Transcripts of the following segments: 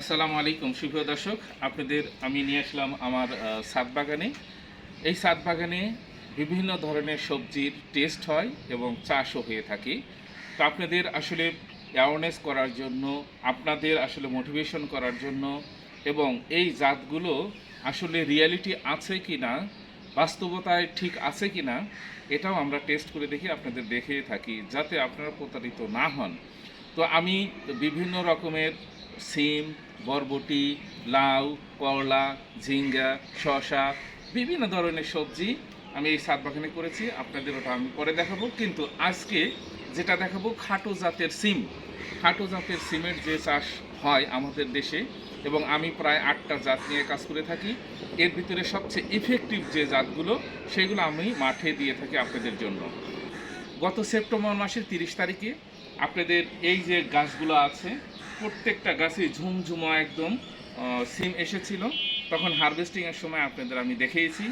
আসসালামু আলাইকুম, সুপ্রিয় দর্শক। আপনাদের, আমি নিয়ে আসলাম আমার ছাদ বাগানে। এই ছাদ বাগানে বিভিন্ন ধরনের সবজির টেস্ট হয় এবং চাষও হয়ে থাকে। তো আপনাদের আসলে অ্যাওয়ারনেস করার জন্য, আপনাদের আসলে মোটিভেশন করার জন্য এবং এই জাতগুলো আসলে রিয়ালিটি আছে কি না বাস্তবতায় ঠিক আছে কি না এটাও আমরা টেস্ট করে দেখি আপনাদের দেখে থাকি, যাতে আপনারা প্রতারিত না হন। তো আমি বিভিন্ন রকমের সিম, বরবটি, লাউ, করলা, ঝিঙ্গা, শসা, বিভিন্ন ধরনের সবজি আমি এই সাত বাগানে করেছি। আপনাদের ওটা আমি পরে দেখাবো। কিন্তু আজকে যেটা দেখাবো, খাটো জাতের সিম। খাটো জাতের সিমের যে চাষ হয় আমাদের দেশে এবং আমি প্রায় আটটা জাত নিয়ে কাজ করে থাকি, এর ভিতরে সবচেয়ে ইফেক্টিভ যে জাতগুলো, সেগুলো আমি মাঠে দিয়ে থাকি আপনাদের জন্য। গত সেপ্টেম্বর মাসের তিরিশ তারিখে আপনাদের এই যে গাছগুলো আছে, প্রত্যেকটা গাছে ঝুমঝুমা একদম সিম এসেছিল। তখন হারভেস্টিংয়ের সময় আপনাদের আমি দেখিয়েছি।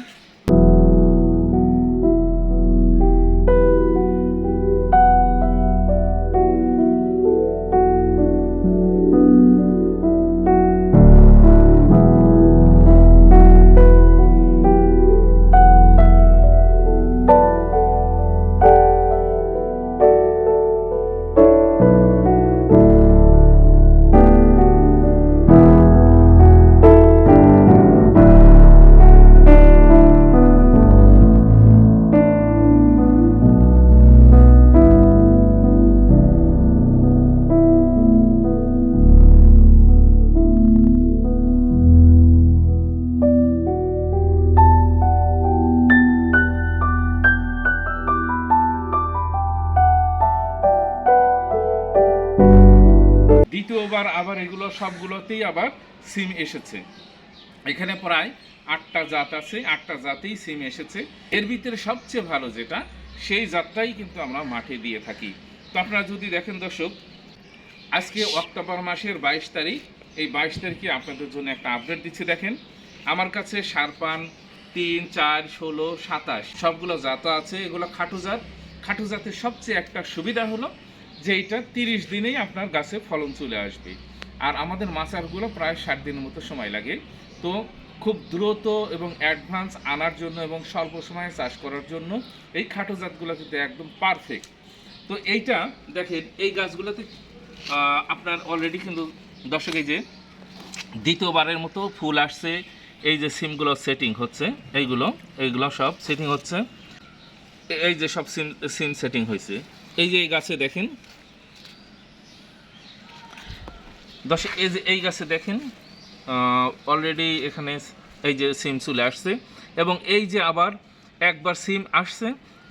দ্বিতীয়বার আবার এগুলো সবগুলোতেই আবার সিম এসেছে। এখানে প্রায় আটটা জাত আছে, আটটা জাতেই সিম এসেছে। এর ভিতরে সবচেয়ে ভালো যেটা, সেই জাতটাই কিন্তু আমরা মাঠে দিয়ে থাকি। তো আপনারা যদি দেখেন দর্শক, আজকে অক্টোবর মাসের বাইশ তারিখ, এই বাইশ তারিখে আপনাদের জন্য একটা আপডেট দিচ্ছি দেখেন। আমার কাছে সারপান তিন, চার, ষোলো, সাতাশ, সবগুলো জাত আছে, এগুলো খাটু জাত। খাটু জাতের সবচেয়ে একটা সুবিধা হলো যে এটা তিরিশ দিনেই আপনার গাছে ফলন চলে আসবে। আর আমাদের মাচারগুলো প্রায় ষাট দিনের মতো সময় লাগে। তো খুব দ্রুত এবং অ্যাডভান্স আনার জন্য এবং স্বল্প সময়ে চাষ করার জন্য এই খাটো জাতগুলো কিন্তু একদম পারফেক্ট। তো এইটা দেখেন, এই গাছগুলোতে আপনার অলরেডি কিন্তু দর্শক এই যে দ্বিতীয়বারের মতো ফুল আসছে। এই যে সিমগুলো সেটিং হচ্ছে, এইগুলো এইগুলো সব সেটিং হচ্ছে। এই যে সব সিম সিম সেটিং হয়েছে। এই যে এই গাছে দেখেন দর্শক এই যে এই গাছে দেখেন অলরেডি এখানে এই যে সিম চলে আসছে এবং এই যে আবার একবার সিম আসছে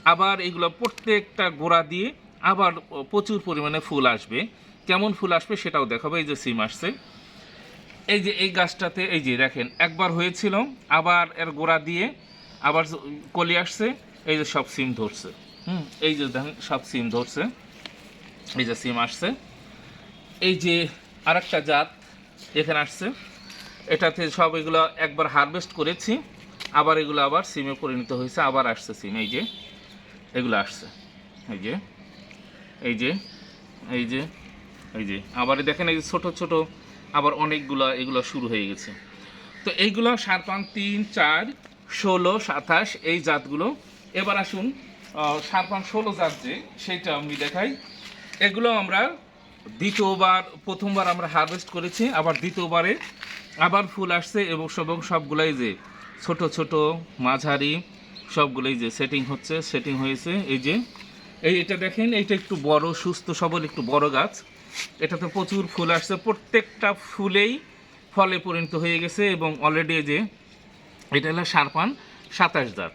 আবার এগুলো প্রত্যেকটা গোড়া দিয়ে আবার প্রচুর পরিমাণে ফুল আসবে কেমন ফুল আসবে সেটাও দেখাবো এই যে সিম আসছে এই যে এই গাছটাতে এই যে দেখেন একবার হয়েছিল আবার এর গোড়া দিয়ে আবার কলি আসছে এই যে সব সিম ধরছে হুম এই যে দেখেন সব সিম ধরছে এই যে সিম আসছে এই যে আরেকটা জাত এখানে আসছে। এটাতে সব এগুলো একবার হারভেস্ট করেছি, আবার এগুলো আবার সিমে পরিণত হয়েছে, আবার আসছে সিম এই যে, এগুলো আসছে, এই যে এই যে এই যে এই যে, আবার দেখেন এই যে ছোট ছোট আবার অনেকগুলো এগুলো শুরু হয়ে গেছে। তো এইগুলো সার পান তিন, চার, ষোলো, সাতাশ, এই জাতগুলো। এবার আসুন সার পান ষোলো জাত যে সেইটা আমি দেখাই। এগুলো আমরা দ্বিতীয়বার, প্রথমবার আমরা হারভেস্ট করেছি, আবার দ্বিতীয়বারে আবার ফুল আসছে এবং সব সবগুলাই যে ছোট ছোট মাঝারি, সবগুলোই যে সেটিং হচ্ছে সেটিং হয়েছে, এই যে, এই এটা দেখেন, এইটা একটু বড়, সুস্থ সবল, একটু বড় গাছ। এটাতে প্রচুর ফুল আসছে, প্রত্যেকটা ফুলেই ফলে পরিণত হয়ে গেছে এবং অলরেডি যে, এটা হলো সারপান সাতাশ জাত।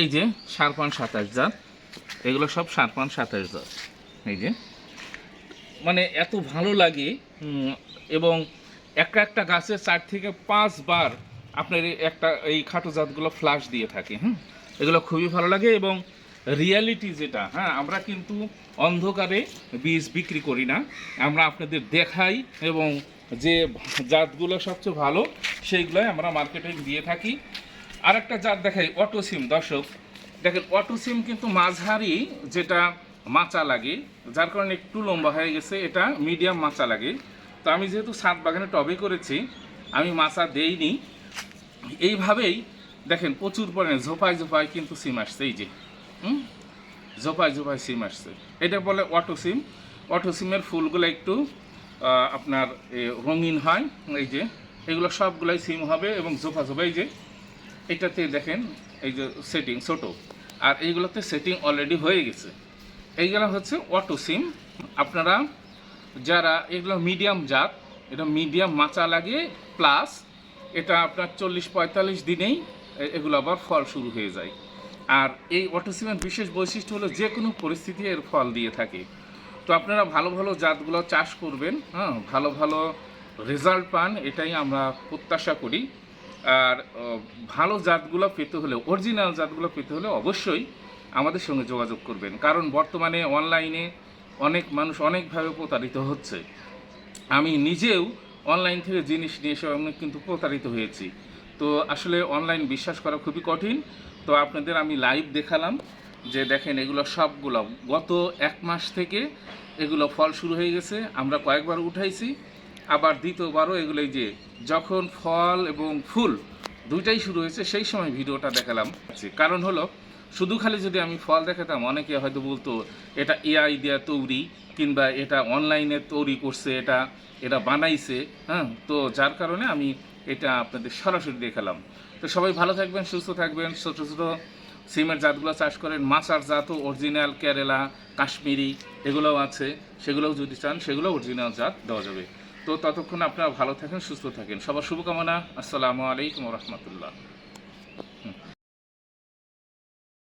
এই যে, সারপান সাতাশ জাত, এগুলো সব সারপান সাতাশ জাত। এই যে মানে এত ভালো লাগে এবং একটা একটা গাছে চার থেকে পাঁচবার আপনার একটা এই খাটো জাতগুলো ফ্লাশ দিয়ে থাকে হ্যাঁ এগুলো খুবই ভালো লাগে এবং রিয়ালিটি যেটা হ্যাঁ আমরা কিন্তু অন্ধকারে বীজ বিক্রি করি না, আমরা আপনাদের দেখাই এবং যে জাতগুলো সবচেয়ে ভালো সেইগুলোই আমরা মার্কেটে দিয়ে থাকি। আর একটা জাত দেখাই অটো সিম দর্শক, দেখেন অটো সিম কিন্তু মাঝারি, যেটা মাচা লাগে, যার কারণে একটু লম্বা হয়ে গেছে। এটা মিডিয়াম মাচা লাগে। তো আমি যেহেতু সাত বাগানে টবে করেছি, আমি মাচা দেইনি। এইভাবেই দেখেন প্রচুর পরিমাণে ঝোপায় ঝোপায় কিন্তু সিম আসছে, এই যে ঝোপায় ঝোপায় সিম আসছে। এটা বলে অটো সিম। অটো সিমের ফুলগুলো একটু আপনার রঙিন হয়, এই যে, এগুলো সবগুলোই সিম হবে এবং ঝোপা ঝোপা, এই যে, এটাতে দেখেন, এই যে সেটিং ছোটো। আর এইগুলোতে সেটিং অলরেডি হয়ে গেছে। এইগুলো হচ্ছে অটো সিম আপনারা যারা এগুলো মিডিয়াম জাত, এটা মিডিয়াম মাচা লাগে প্লাস এটা আপনার চল্লিশ পঁয়তাল্লিশ দিনেই এগুলো আবার ফল শুরু হয়ে যায়। আর এই অটো সিমের বিশেষ বৈশিষ্ট্য হলো যে কোনো পরিস্থিতি এর ফল দিয়ে থাকে। তো আপনারা ভালো ভালো জাতগুলো চাষ করবেন হ্যাঁ ভালো ভালো রেজাল্ট পান, এটাই আমরা প্রত্যাশা করি। আর ভালো জাতগুলো পেতে হলে অরিজিনাল জাতগুলো পেতে হলে অবশ্যই আমাদের সঙ্গে যোগাযোগ করবেন। কারণ বর্তমানে অনলাইনে অনেক মানুষ অনেকভাবে প্রতারিত হচ্ছে। আমি নিজেও অনলাইন থেকে জিনিস নিয়ে এসে আমি কিন্তু প্রতারিত হয়েছি। তো আসলে অনলাইন বিশ্বাস করা খুবই কঠিন। তো আপনাদের আমি লাইভ দেখালাম যে দেখেন এগুলো সবগুলো গত এক মাস থেকে এগুলো ফল শুরু হয়ে গেছে, আমরা কয়েকবার উঠাইছি। আবার দ্বিতীয়বারও এগুলো যে যখন ফল এবং ফুল দুইটাই শুরু হয়েছে, সেই সময় ভিডিওটা দেখালাম। কারণ হলো শুধু খালি যদি আমি ফল দেখাতাম, অনেকে হয়তো বলতো, এটা এআই দেওয়া তৈরি কিংবা এটা অনলাইনে তৈরি করছে, এটা এটা বানাইছে হ্যাঁ? তো যার কারণে আমি এটা আপনাদের সরাসরি দেখালাম। তো সবাই ভালো থাকবেন, সুস্থ থাকবেন। ছোটো ছোটো সিমের জাতগুলো চাষ করেন। মাছার জাতও অরিজিনাল কেরালা, কাশ্মীরি, এগুলোও আছে। সেগুলোও যদি চান, সেগুলো অরিজিনাল জাত দেওয়া যাবে। তো ততক্ষণ আপনারা ভালো থাকেন, সুস্থ থাকেন। সবার শুভকামনা। আসসালামু আলাইকুম রহমতুল্লাহ।